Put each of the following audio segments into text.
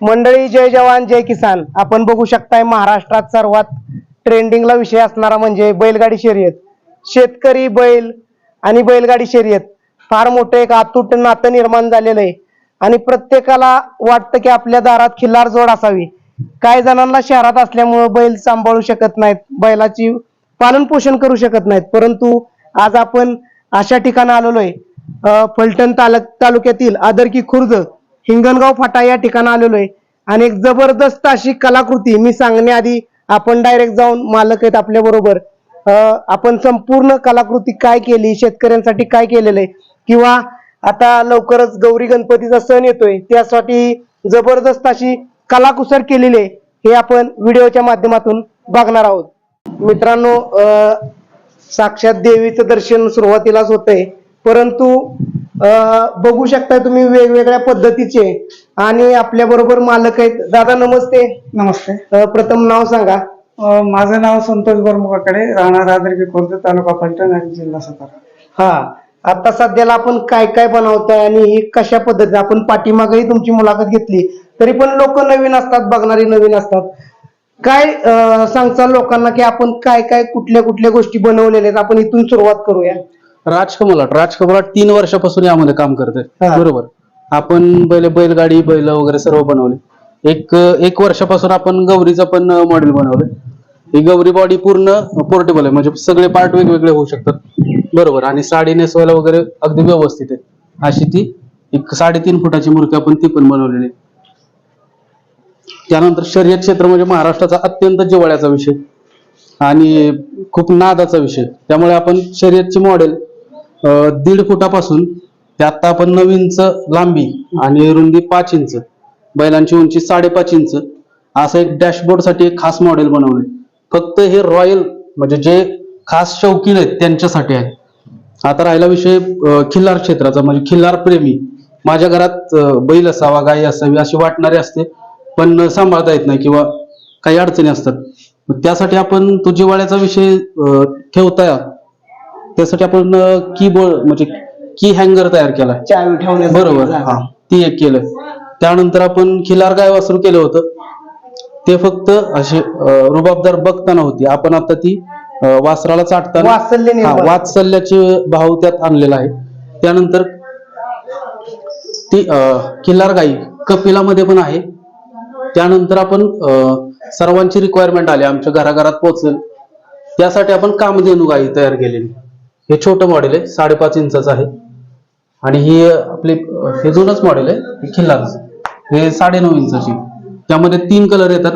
मंडळी जय जवान जय किसान. आपण बघू शकताय महाराष्ट्रात सर्वात ट्रेंडिंगला विषय असणारा म्हणजे बैलगाडी शर्यत. शेतकरी बैल आणि बैलगाडी शर्यत. फार मोठं एक अतूट नातं निर्माण झालेलं आहे. आणि प्रत्येकाला वाटतं की आपल्या दारात खिल्लार जोड असावी. काही जणांना शहरात असल्यामुळं बैल सांभाळू शकत नाहीत बैलाची पालन पोषण करू शकत नाहीत. परंतु आज आपण अशा ठिकाणी आलेलो आहे. फलटण तालुक्यातील आदरकी खुर्द हिंगणगाव फाटा या ठिकाणी आलेलो आहे आणि एक जबरदस्त अशी कलाकृती मी सांगण्याआधी आपण डायरेक्ट जाऊन मालक आहेत आपल्या बरोबर. आपण संपूर्ण कलाकृती काय केली शेतकऱ्यांसाठी काय केलेलं आहे किंवा आता लवकरच गौरी गणपतीचा सण येतोय त्यासाठी जबरदस्त अशी कलाकुसर केलेली आहे हे आपण व्हिडिओच्या माध्यमातून बघणार आहोत. मित्रांनो साक्षात देवीचं दर्शन सुरुवातीलाच होतंय परंतु बघू शकता तुम्ही वेगवेगळ्या पद्धतीचे आणि आपल्या बरोबर मालक आहेत. दादा नमस्ते. नमस्ते. अं, प्रथम नाव सांगा. अ, माझं नाव संतोष बरमुखाकडे राहणार आदरकी खुर्द तालुका फलटण आणि जिल्हा सातारा. हा आता सध्याला आपण काय काय बनवताय आणि ही कशा पद्धतीने आपण पाठीमागही तुमची मुलाखत घेतली. तरी पण लोक नवीन असतात बघणारी नवीन असतात. काय अं, सांगचाल लोकांना की आपण काय काय कुठल्या कुठल्या गोष्टी बनवलेल्या आहेत? आपण इथून सुरुवात करूया. राजकमलाट राजकमलाट तीन वर्षापासून यामध्ये काम करते हा. बरोबर. आपण बैल बैलगाडी बैल वगैरे सर्व बनवले. एक एक वर्षापासून आपण गौरीचं पण मॉडेल बनवलं ही गौरी बॉडी पूर्ण पोर्टेबल आहे. म्हणजे सगळे पार्ट वेगवेगळे होऊ शकतात. बरोबर. आणि साडी नेसवायला वगैरे अगदी व्यवस्थित आहे. अशी ती एक साडेतीन फुटाची मूर्ती आपण ती पण बनवलेली आहे. त्यानंतर शर्यत क्षेत्र म्हणजे महाराष्ट्राचा अत्यंत जिव्हाळ्याचा विषय. आणि खूप नादाचा विषय. त्यामुळे आपण शर्यतची मॉडेल दीड फुटापासून ते आता आपण इंच लांबी आणि रुंदी पाच इंच बैलांची उंची साडेपाच इंच असं एक डॅशबोर्डसाठी एक खास मॉडेल बनवले फक्त हे रॉयल म्हणजे जे खास शौकीन आहेत त्यांच्यासाठी आहे. आता राहिला विषय खिल्लार क्षेत्राचा म्हणजे खिल्लार प्रेमी. माझ्या घरात बैल असावा गाई असावी अशी वाटणारी असते पण सांभाळता येत नाही किंवा काही अडचणी असतात. त्यासाठी आपण तो विषय अं, ठेवता त्यासाठी आपण कीबोर्ड म्हणजे की हँगर तयार केला. चावी ठेवण्यासाठी बरोबर. हा ती एक केलं. त्यानंतर आपण खिलार गाय वासरू केलं होतं. ते फक्त असे रुबाबदार बघताना होती. आपण आता ती वासराला चाटताना. वात्सल्याचे भाव त्यात आणलेला आहे. त्यानंतर ती किल्लार गाई कपिलामध्ये पण आहे. त्यानंतर आपण सर्वांची रिक्वायरमेंट आली. आमच्या घराघरात पोहोचेल. त्यासाठी आपण कामधेनू गाई तयार केलेली. हे छोटं मॉडेल आहे साडेपाच इंचाचं आहे. आणि ही आपली हे जुनच मॉडेल आहे हे खिल्लार. हे साडेनऊ इंचाची. त्यामध्ये तीन कलर येतात.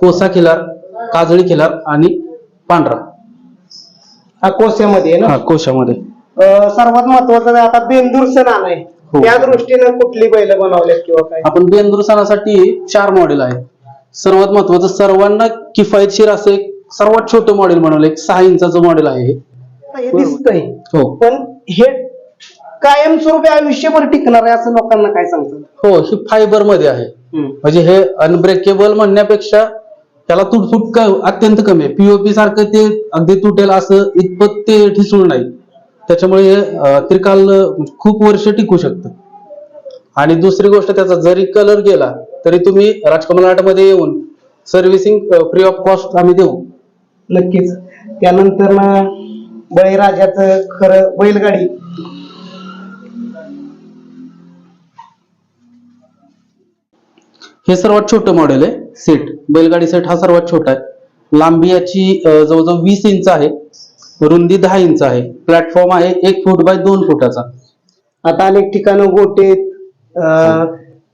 कोसा खिलार काजळी खिलार आणि पांढरा. हा कोस्यामध्ये आहे ना? हा कोशामध्ये. अं, सर्वात महत्वाचं म्हणजे आता बेंदूर सण आलाय. हो. त्या दृष्टीनं कुठली बैल बनवल्यात किंवा काय? आपण बेंदूर सणासाठी चार मॉडेल आहेत. सर्वात महत्वाचं सर्वांना किफायतशीर असं एक सर्वात छोटं मॉडेल बनवलं. एक सहा इंचाचं मॉडेल आहे हे. दिसतंय. हो. पण हे कायमस्वरूपी आयुष्यभर टिकणार आहे असं लोकांना काय सांगतात? हो ही फायबरमध्ये आहे म्हणजे हे अनब्रेकेबल म्हणण्यापेक्षा त्याला तुटफुट क- अत्यंत कमी आहे. पीओपी सारखं ते अगदी तुटेल असं इतपत ते ठिसूळ नाही. त्याच्यामुळे हे अं, त्रिकाल अं, खूप वर्ष टिकू शकतं. आणि दुसरी गोष्ट त्याचा जरी कलर गेला तरी तुम्ही राजकमलमध्ये येऊन सर्व्हिसिंग फ्री ऑफ कॉस्ट आम्ही देऊ. नक्कीच. त्यानंतर ना बळीराजाचं खरं बैलगाडी. हे सर्वात छोटं मॉडेल आहे सेट बैलगाडी सेट हा सर्वात छोटा आहे. लांबी याची जवळजवळ वीस इंच आहे. रुंदी दहा इंच आहे. प्लॅटफॉर्म आहे एक फूट बाय दोन फुटाचा. आता अनेक ठिकाणं गोटेत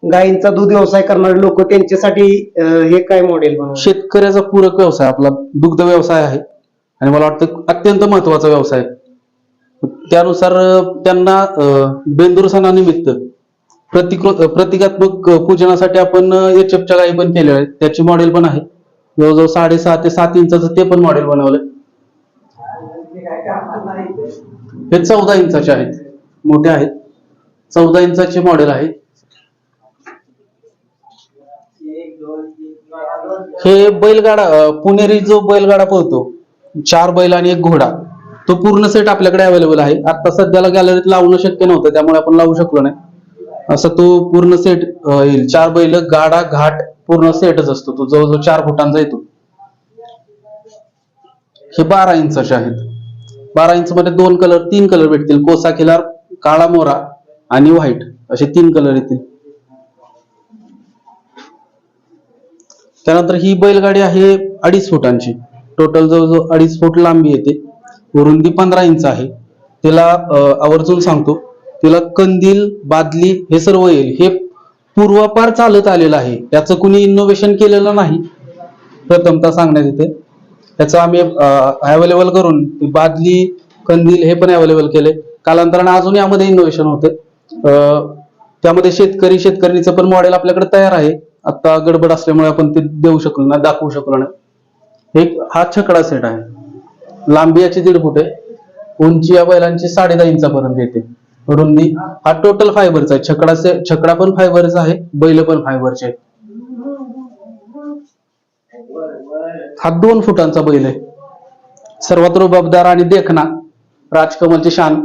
गायींचा दूध व्यवसाय करणारे लोक त्यांच्यासाठी हे काय मॉडेल शेतकऱ्याचा पूरक व्यवसाय आपला दुग्ध व्यवसाय आहे. आणि मला वाटतं अत्यंत महत्त्वाचा व्यवसाय. त्यानुसार त्यांना बेंदूर सणानिमित्त प्रतिकृ प्रतिकात्मक पूजनासाठी आपण एच च्या गाई पण केलेल्या आहेत. त्याची मॉडेल पण आहे. जवळजवळ साडेसहा ते सात इंचाचं ते पण मॉडेल बनवलंय. हे चौदा इंचाचे आहेत. मोठे आहेत. चौदा इंचाचे मॉडेल आहे हे बैलगाडा पुणेरी जो बैलगाडा पळतो चार बैल आणि एक घोडा. तो पूर्ण सेट आपल्याकडे अवेलेबल आहे. आता सध्याला गॅलरीत लावणं शक्य नव्हतं त्यामुळे आपण लावू शकलो नाही. असं तो पूर्ण सेट येईल. चार बैल गाडा घाट पूर्ण सेटच असतो. तो जवळजवळ चार फुटांचा येतो. हे बारा इंचाचे आहेत. बारा इंच मध्ये दोन कलर तीन कलर भेटतील. कोसा खिलार काळा मोरा आणि व्हाईट असे तीन कलर येतील. त्यानंतर ही बैलगाडी आहे अडीच फुटांची. टोटल जवळजवळ अडीच फूट लांबी येते. रुंदी पंधरा इंच आहे. तिला आवर्जून सांगतो. तिला कंदील बादली हे सर्व येईल. हे पूर्वापार चालत आलेलं आहे. याचं कुणी इनोव्हेशन केलेलं नाही. प्रथमता सांगण्यात येते. त्याचं आम्ही अवेलेबल करून बादली कंदील हे पण अवेलेबल केले. कालांतराने अजून यामध्ये इनोव्हेशन होते. अं, त्यामध्ये शेतकरी शेतकरीचं पण मॉडेल आपल्याकडे तयार आहे. आता गडबड असल्यामुळे आपण ते देऊ शकलो नाही दाखवू शकलो नाही. एक हा छकडा सेट आहे. लांबी याची दीड फूट आहे. उंची या बैलांची साडे दहा इंचापर्यंत येते. रुंदी हा टोटल फायबरचा आहे. छकडा से छकडा पण फायबरचा आहे बैल पण फायबरचे आहेत. हा दोन फुटांचा बैल आहे. सर्वात रुबाबदार आणि देखना राजकमलची शान.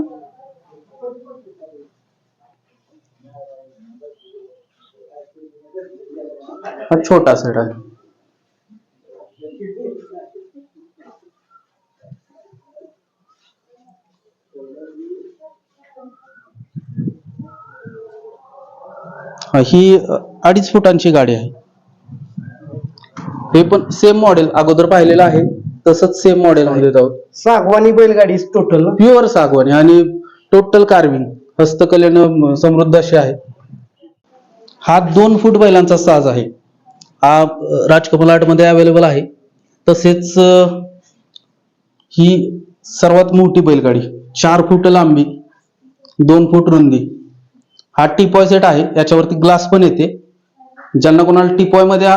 हा छोटा सेट आहे. हा, अडीच फुटांची गाडी आहे. हे पण सेम मॉडेल अगोदर पाहिलेलं आहे. तसंच सेम मॉडेल मध्ये आहोत सागवानी बैलगाडी टोटल प्युअर सागवानी आणि टोटल कार्विंग हस्तकलेनं समृद्ध अशी आहे. हा दोन फूट बैलांचा साज आहे. हा राजकमल आर्टमध्ये अवेलेबल आहे. तसेच ही सर्वात मोठी बैलगाडी चार फूट लांबी दोन फूट रुंदी. हा टीपॉय सेट आहे याच्यावरती ग्लास पण येते. ज्यांना कोणाला टीपॉयमध्ये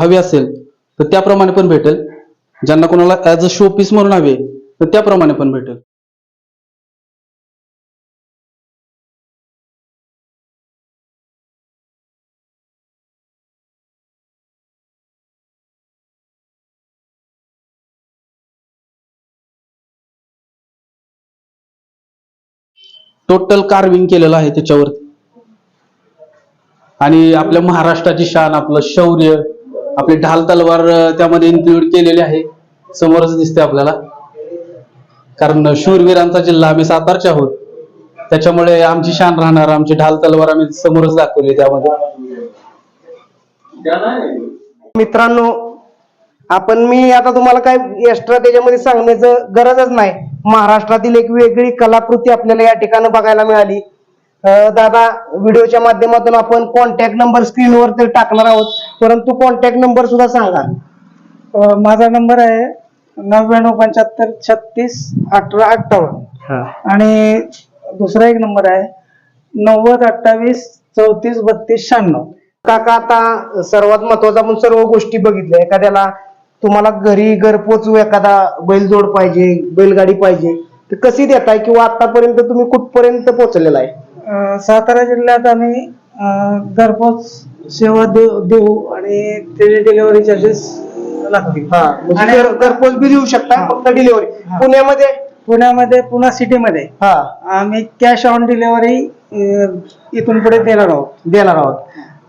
हवी असेल तर त्याप्रमाणे पण भेटेल. ज्यांना कोणाला ऍज अ शो पीस म्हणून हवे तर त्याप्रमाणे पण भेटेल. टोटल कार्विंग केलेलं आहे त्याच्यावरती. आणि आपल्या महाराष्ट्राची शान आपलं शौर्य आपली ढाल तलवार त्यामध्ये इन्क्लूड केलेली आहे. समोरच दिसते आपल्याला. कारण शूरवीरांचा जिल्हा आम्ही सातारचे आहोत त्याच्यामुळे आमची शान राहणार आमची ढाल तलवार आम्ही समोरच दाखवली त्यामध्ये. मित्रांनो आपण मी आता तुम्हाला काय एक्स्ट्रा त्याच्यामध्ये सांगण्याचं गरजच नाही. महाराष्ट्रातील एक वेगळी कलाकृती आपल्याला या ठिकाणी बघायला मिळाली. दादा व्हिडिओच्या माध्यमातून आपण कॉन्टॅक्ट नंबर स्क्रीनवर तर टाकणार आहोत परंतु कॉन्टॅक्ट नंबर सुद्धा सांगा. माझा नंबर आहे नव्याण्णव पंच्याहत्तर छत्तीस अठरा अठ्ठावन्न. आणि दुसरा एक नंबर आहे नव्वद अठ्ठावीस चौतीस बत्तीस शहाण्णव. काका आता सर्वात महत्वाचं आपण सर्व गोष्टी बघितल्या. एखाद्याला तुम्हाला घरी घरपोच एखादा बैलजोड पाहिजे बैलगाडी पाहिजे तर कशी देताय किंवा आतापर्यंत तुम्ही कुठपर्यंत पोहोचलेला आहे? सातारा जिल्ह्यात आम्ही घरपोच सेवा देऊ देऊ आणि त्याचे डिलिव्हरी चार्जेस लागतील. हा म्हणजे आणि- घर- घरपोच बी देऊ शकता हा. फक्त डिलिव्हरी हा. पुण्यामध्ये? पुण्यामध्ये पुन्हा सिटीमध्ये. हा. आम्ही कॅश ऑन डिलिव्हरी इथून पुढे देणार आहोत. देणार आहोत.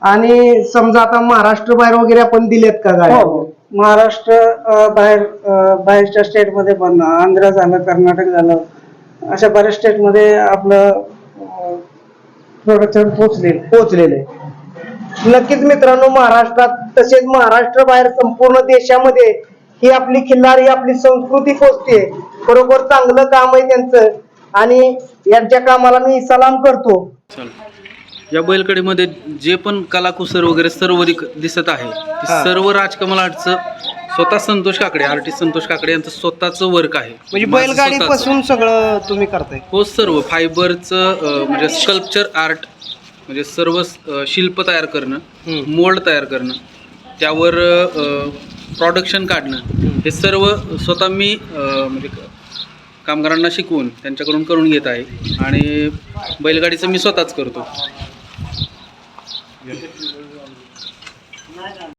आणि समजा आता महाराष्ट्र बाहेर वगैरे आपण दिलेत का गाड्या? हो. महाराष्ट्र अ, बाहेर अ, बाहेरच्या स्टेटमध्ये पण आंध्र झालं कर्नाटक झालं अशा बऱ्याच स्टेटमध्ये आपलं प्रोडक्शन पोहोचले पोहोचलेले नक्कीच मित्रांनो महाराष्ट्रात तसेच महाराष्ट्र बाहेर संपूर्ण देशामध्ये ही आपली खिल्लार ही आपली संस्कृती पोचते बरोबर चांगलं काम आहे त्यांचं. आणि यांच्या कामाला मी सलाम करतो. या बैलकडीमध्ये जे पण कलाकुसर वगैरे सर्व दिसत आहे. सर्व राजकमल आर्टचं स्वतः संतोष काकडे आर्टिस्ट संतोष काकडे यांचं स्वतःचं वर्क आहे. म्हणजे माझं बैलगाडी स्वतःचं. पासून सगळं तुम्ही करताय? हो सर्व फायबरचं अं, म्हणजे स्कल्पचर आर्ट म्हणजे सर्व अं, शिल्प तयार करणं हम्म. मोल्ड तयार करणं त्यावर प्रॉडक्शन काढणं हे सर्व स्वतः मी अं, म्हणजे क- कामगारांना शिकवून त्यांच्याकडून करून घेत आहे. आणि बैलगाडीचं मी स्वतःच करतो.